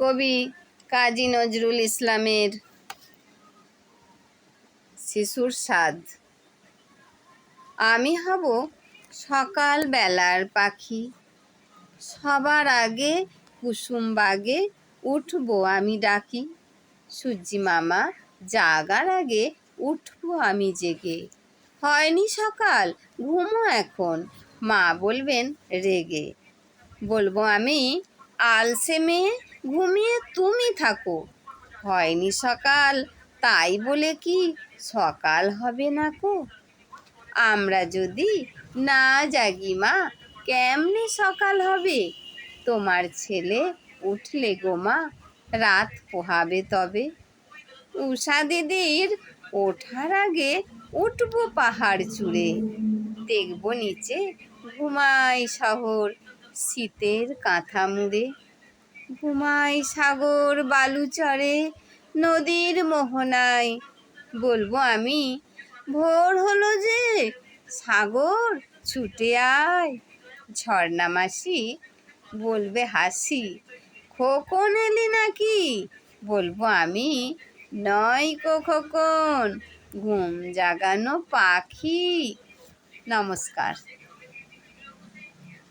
কবি কাজী নজরুল ইসলামের শিশুর স্বাদ। আমি হব সকাল বেলার পাখি। সবার আগে কুসুম বাগে উঠবো আমি ডাকি। সূর্যি মামা জাগার আগে উঠবো আমি জেগে। হয়নি সকাল, ঘুমো এখন, মা বলবেন রেগে। বলব আমি আলসে মেয়ে ঘুমিয়ে তুমি থাকো। হয়নি সকাল, তাই বলে কি সকাল হবে না কো? আমরা যদি না জাগি মা, কেমনে সকাল হবে? তোমার ছেলে উঠলে গো মা, রাত পোহাবে তবে। উষা দিদির ওঠার আগে উঠবো পাহাড় চূড়ে। দেখব নিচে ঘুমাই শহর, শীতের কাঁথা মুড়ে। ঘুমাই সাগর বালুচরে নদীর মোহনায়। বলব আমি, ভোর হলো যে, সাগর ছুটে আয়। ঝর্ণা মাসি বলবে, হাসি, খোকন এলি নাকি? বলব আমি, নয় কো খোকন, ঘুম জাগানো পাখি। নমস্কার।